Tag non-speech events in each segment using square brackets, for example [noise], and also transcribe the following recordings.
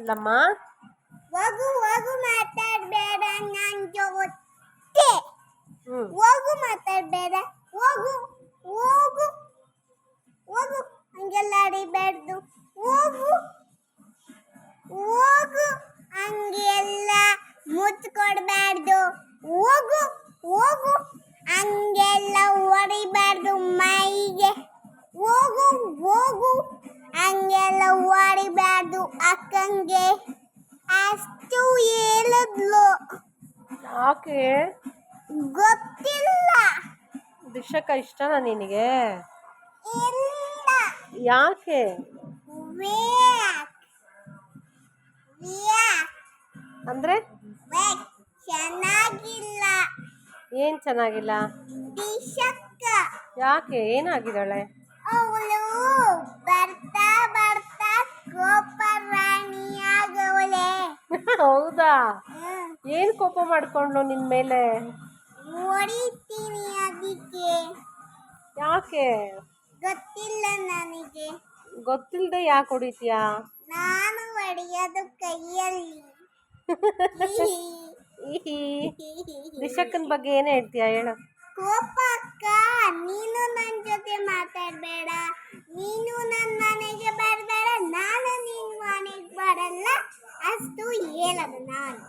ಇಲ್ಲಮ್ಮ ಹೋಗು ಹೋಗು ಮಾತಾಡಬೇಡ ನಂಗೆ ಜೊತೆ. ಹೋಗು ಮಾತಾಡಬೇಡ. ಹೋಗು ಹೋಗು. ಹೋಗು ಹಂಗೆಲ್ಲ ಅಡಿಬಾರ್ದು. ಹೋಗು ಹೋಗು ಹಂಗೆಲ್ಲ ಮುತ್ತು ಕೊಡಬಾರ್ದು ಹೋಗು ಹೋಗು ಹಂಗೆಲ್ಲ ಹೊಡಿಬಾರ್ದು ಮೈಗೆ. ಹೋಗು ಹೋಗು. ಹಂಗೆಲ್ಲ ಓಡಿಬಾರ್ದು ಅಕ್ಕಂಗೆ. ಅಷ್ಟು ಹೇಳಿದ್ಲು. ಯಾಕೆ? ಗೊತ್ತಿಲ್ಲ. ದಿಶಕ್ಕ ಇಷ್ಟನಾ ನಿನಗೆ? ಇಲ್ಲ. ಯಾಕೆ? ವೇಕ್ ವೇಕ್ ಅಂದರೆ? ವೇಕ್ ಚೆನ್ನಾಗಿಲ್ಲ. ಏನ್ ಚೆನ್ನಾಗಿಲ್ಲ? ದಿಶಕ್ಕ ಯಾಕೆ? ಏನಾಗಿದ್ದಾಳೆ? ಹೌದಾ? ಏನ್ ಕೋಪ ಮಾಡ್ಕೊಂಡ್ಲು ನಿನ್ ಮೇಲೆ? ಹೊಡಿತೀನಿ ಅದಕ್ಕೆ. ಯಾಕೆ? ಗೊತ್ತಿಲ್ಲ ನನಗೆ. ಗೊತ್ತಿಲ್ಲದೆ ಯಾಕೆ ಹೊಡಿತೀಯಾ? ನಾನು ಹೊಡೆಯೋದು ಕೈಯಲ್ಲಿ. ದಿಶಕ್ಕನ ಬಗ್ಗೆ ಏನು ಹೇಳ್ತೀಯಾ ಹೇಳು. ಕೋಪ ಅಕ್ಕ ನೀನು ನನ್ನ ಜೊತೆ ಮಾತಾಡಬೇಡ. ಅಷ್ಟು ಹೇಳದ ನಾನು.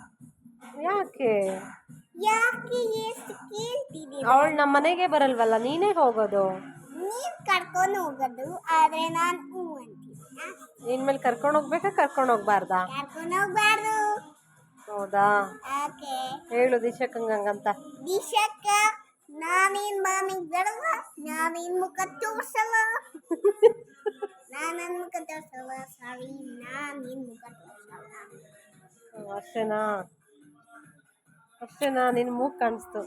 ಯಾಕೆ? ಯಾಕೆ ಎಷ್ಟು ಕೇಳ್ತಿದ್ದೀರ? ಅವಳು ನಮ್ಮ ಮನೆಗೆ ಬರಲ್ವಲ್ಲ ನೀನೇ ಹೋಗೋದು? ನೀನು ಕರ್ಕೊಂಡು ಹೋಗೋದು ಆದರೆ ನಾನು ಹ್ಞೂ ಅಂತೀನಿ? ಇನ್ಮೇಲೆ ಕರ್ಕೊಂಡು ಹೋಗ್ಬೇಕಾ ಕರ್ಕೊಂಡು ಹೋಗ್ಬಾರ್ದಾ? ಕರ್ಕೊಂಡು ಹೋಗ್ಬಾರ್ದು. ಹೌದಾ? ಓಕೆ. ಹೇಳು ದಿಶಕ್ಕಂಗೆ ಹಂಗಂತ. ದಿಶಕ್ಕ ನಾನೇನ್ ಮಾಮಿಗೆ ಬರಲ್ಲ ನಾನೇನ್ ಮುಖ ತೋರ್ಸಲ್ಲ [laughs] ನಾನು ನನ್ನ ನಾನು ಮೂಗ್ ಕಾಣಿಸ್ತು.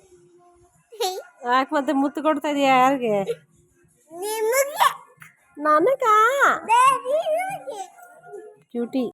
ಯಾಕೆ ಮತ್ತೆ ಮುತ್ತು ಕೊಡ್ತಾ ಇದೀಯಾ ಯಾರಿಗೆ? ನನಗಾ? ಕ್ಯೂಟಿ